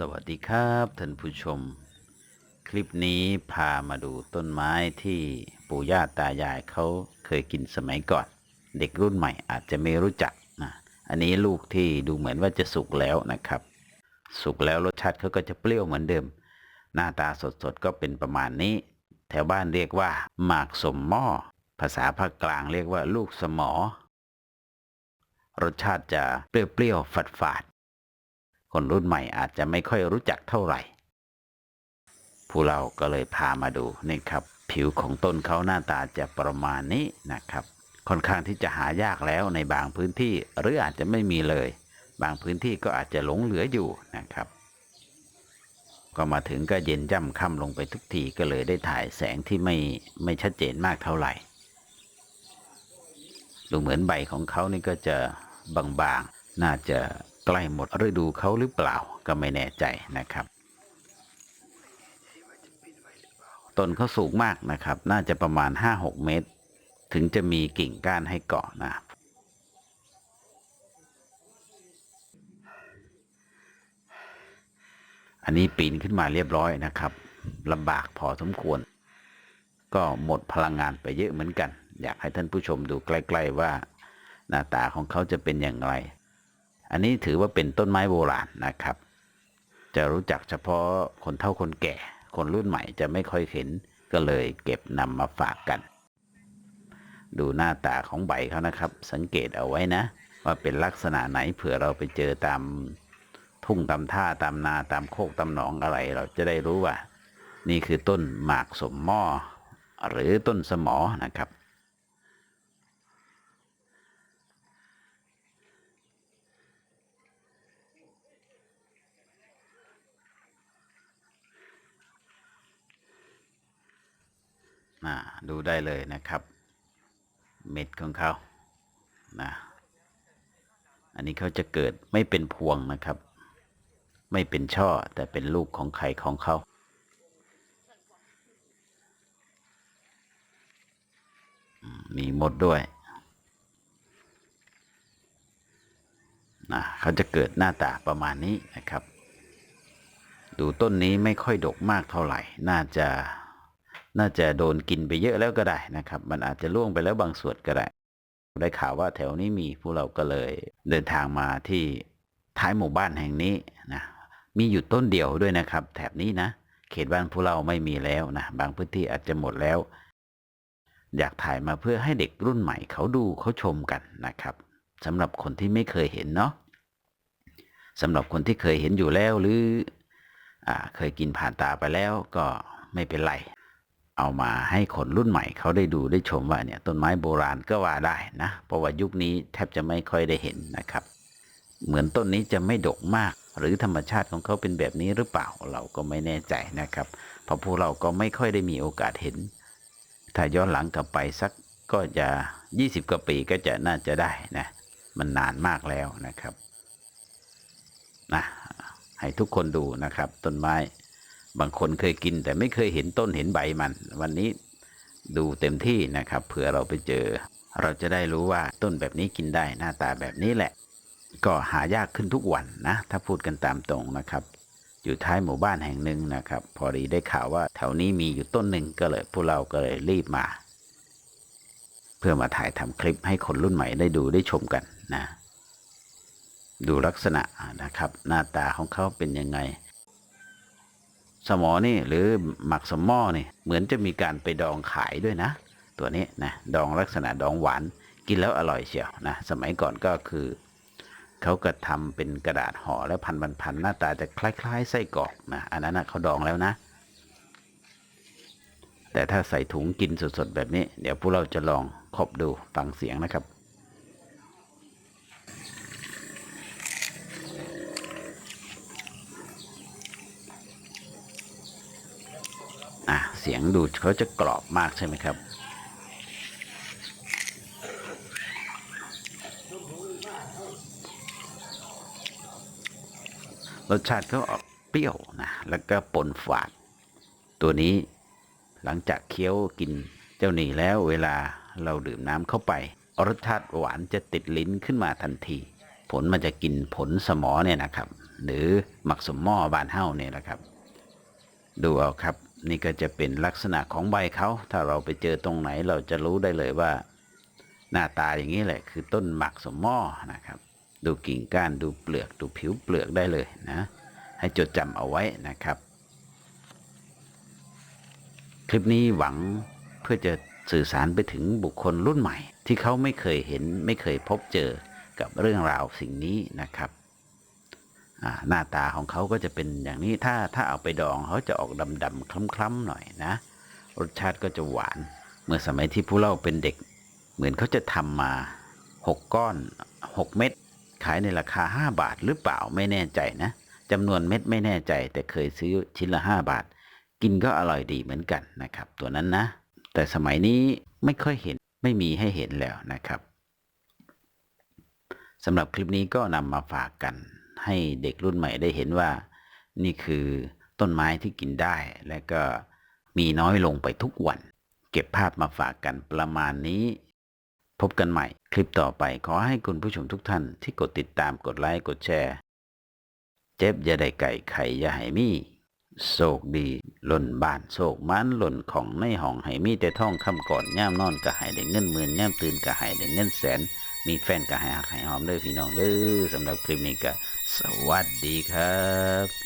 สวัสดีครับท่านผู้ชม คลิปนี้พามาดูต้นไม้ที่ปู่ย่าตายายเขาเคยกินสมัยก่อน เด็กรุ่นใหม่อาจจะไม่รู้จักนะอันนี้ลูกที่ดูเหมือนว่าจะสุกแล้วนะครับ สุกแล้วรสชาติเขาก็จะเปรี้ยวเหมือนเดิม หน้าตาสดๆก็เป็นประมาณนี้ แถวบ้านเรียกว่า หมากสมหม้อภาษาภาคกลางเรียกว่าลูกสมอ รสชาติจะเปรี้ยวๆฝาดๆ คนรุ่นใหม่อาจจะไม่ค่อยรู้จักเท่าไหร่ผู้เราก็เลยพามาดูนี่ครับ ผิวของต้นเขาหน้าตาจะประมาณนี้นะครับ ค่อนข้างที่จะหายากแล้วในบางพื้นที่หรืออาจจะไม่มีเลย บางพื้นที่ก็อาจจะหลงเหลืออยู่นะครับ ก็มาถึงก็เย็นย่ำค่ำลงไปทุกทีก็เลยได้ถ่ายแสงที่ไม่ไม่ชัดเจนมากเท่าไหร่ดูเหมือนใบของเขานี่ก็จะบางๆ น่าจะ ใกล้หมดฤดูเขาหรือเปล่าก็ไม่แน่ใจนะครับ ต้นเขาสูงมากนะครับ น่าจะประมาณ 5-6 เมตร ถึงจะมีกิ่งก้านให้เกาะนะอันนี้ปีนขึ้นมาเรียบร้อยนะครับลำบากพอสมควร ก็หมดพลังงานไปเยอะเหมือนกัน อยากให้ท่านผู้ชมดูใกล้ ๆว่า หน้าตาของเขาจะเป็นอย่างไร อันนี้ถือว่าเป็นต้นไม้โบราณนะครับ จะรู้จักเฉพาะคนเฒ่าคนแก่ คนรุ่นใหม่จะไม่ค่อยเห็นก็เลยเก็บนำมาฝากกัน ดูหน้าตาของใบเขานะครับ สังเกตเอาไว้นะ ว่าเป็นลักษณะไหนเผื่อเราไปเจอตามทุ่งตามท่าตามนาตามโคกตามหนองอะไร เราจะได้รู้ว่า นี่คือต้นหมากสมหม้อหรือต้นสมอนะครับ อ่าดูได้เลยนะครับ เม็ดของเขานะอันนี้เขาจะเกิดไม่เป็นพวงนะครับ ไม่เป็นช่อแต่เป็นลูกของไข่ของเขามมีหมดด้วยนะเขาจะเกิดหน้าตาประมาณนี้นะครับ ดูต้นนี้ไม่ค่อยดกมากเท่าไหร่ น่าจะ น่าจะโดนกินไปเยอะแล้วก็ได้นะครับ มันอาจจะล่วงไปแล้วบางส่วนก็ได้ ได้ข่าวว่าแถวนี้มีพวกเราก็เลย เดินทางมาที่ท้ายหมู่บ้านแห่งนี้นะ มีอยู่ต้นเดียวด้วยนะครับ แถบนี้นะ เขตบ้านพวกเราไม่มีแล้วนะ บางพื้นที่อาจจะหมดแล้ว อยากถ่ายมาเพื่อให้เด็กรุ่นใหม่เขาดูเขาชมกันนะครับสำหรับคนที่ไม่เคยเห็นเนาะสำหรับคนที่เคยเห็นอยู่แล้วหรืออ่าเคยกินผ่านตาไปแล้วก็ไม่เป็นไร เอามาให้คนรุ่นใหม่เขาได้ดูได้ชมว่าเนี่ยต้นไม้โบราณก็ว่าได้นะเพราะว่ายุคนี้แทบจะไม่ค่อยได้เห็นนะครับ เหมือนต้นนี้จะไม่ดกมาก หรือธรรมชาติของเขาเป็นแบบนี้หรือเปล่าเราก็ไม่แน่ใจนะครับเพราะพวกเราก็ไม่ค่อยได้มีโอกาสเห็น ถ้าย้อนหลังกลับไปสักก็จะ 20กว่าปีก็จะน่าจะได้นะมันนานมากแล้วนะครับนะให้ทุกคนดูนะครับ ต้นไม้ บางคนเคยกินแต่ไม่เคยเห็นต้นเห็นใบมัน วันนี้ดูเต็มที่นะครับเผื่อเราไปเจอ เราจะได้รู้ว่าต้นแบบนี้กินได้หน้าตาแบบนี้แหละ ก็หายากขึ้นทุกวันนะ ถ้าพูดกันตามตรงนะครับ อยู่ท้ายหมู่บ้านแห่งหนึ่งนะครับ พอดีได้ข่าวว่าแถวนี้มีอยู่ต้นหนึ่งก็เลยพวกเราก็เลยรีบมา เพื่อมาถ่ายทำคลิปให้คนรุ่นใหม่ได้ดูได้ชมกันนะ ดูลักษณะนะครับ หน้าตาของเขาเป็นยังไง สมอนี่หรือหมักสมอนี่เหมือนจะมีการไปดองขายด้วยนะ ตัวนี้นะดองลักษณะดองหวานกินแล้วอร่อยเชียวนะสมัยก่อนก็คือเขาก็ทำเป็นกระดาษห่อแล้วพันพันพันหน้าตาจะคล้ายๆไส้กรอกนะอันนั้นนะเขาดองแล้วนะ แต่ถ้าใส่ถุงกินสดๆแบบนี้ เดี๋ยวพวกเราจะลองขบดูฟังเสียงนะครับ อะเสียงดูเขาจะกรอบมากใช่ไหมครับ รสชาติเขาออกเปรี้ยวนะ แล้วก็ปนฝาด ตัวนี้หลังจากเคี้ยวกินเจ้าหนี่แล้วเวลาเราดื่มน้ำเข้าไป รสชาติหวานจะติดลิ้นขึ้นมาทันที ผลมันจะกินผลสมอเนี่ยนะครับ หรือหมักสมหม้อบานเฮ้าเนี่ยแหละครับ ดูเอาครับ นี่ก็จะเป็นลักษณะของใบเขาถ้าเราไปเจอตรงไหนเราจะรู้ได้เลยว่า หน้าตาอย่างนี้แหละ คือต้นหมักสมอนะครับ ดูกิ่งก้านดูเปลือกดูผิวเปลือกได้เลยนะ ให้จดจำเอาไว้นะครับ คลิปนี้หวังเพื่อจะสื่อสารไปถึงบุคคลรุ่นใหม่ ที่เขาไม่เคยเห็นไม่เคยพบเจอกับเรื่องราวสิ่งนี้นะครับ หน้าตาของเขาก็จะเป็นอย่างนี้ถ้าถ้าเอาไปดองเขาจะออกดำๆคล้ำๆหน่อยนะ รสชาติก็จะหวาน เมื่อสมัยที่ผู้เล่าเป็นเด็ก เหมือนเขาจะทำมา6ก้อน6เม็ดขายในราคา5บาทหรือเปล่าไม่แน่ใจนะจำนวนเม็ดไม่แน่ใจ แต่เคยซื้อชิ้นละ5บาท กินก็อร่อยดีเหมือนกันนะครับ ตัวนั้นนะ แต่สมัยนี้ไม่ค่อยเห็นไม่มีให้เห็นแล้วนะครับสำหรับคลิปนี้ก็นำมาฝากกัน ให้เด็กรุ่นใหม่ได้เห็นว่า นี่คือต้นไม้ที่กินได้ และก็มีน้อยลงไปทุกวัน เก็บภาพมาฝากกันประมาณนี้ พบกันใหม่คลิปต่อไปขอให้คุณผู้ชมทุกท่านที่กดติดตามกดไลค์กดแชร์ เจ็บอย่าได้ไก่ไข่อย่าให้มีโศกดีหล่นบ้านโศกมันหล่นของในห้องให้มีแต่ท่องคำก่อนย่ามนอนก็ให้ได้เงินหมื่นย่ามตื่นก็ให้ได้เงินแสน มีแฟนก็ให้หักให้หอมเด้อพี่น้องเด้อสำหรับคลิปนี้ก็ สวัสดีครับ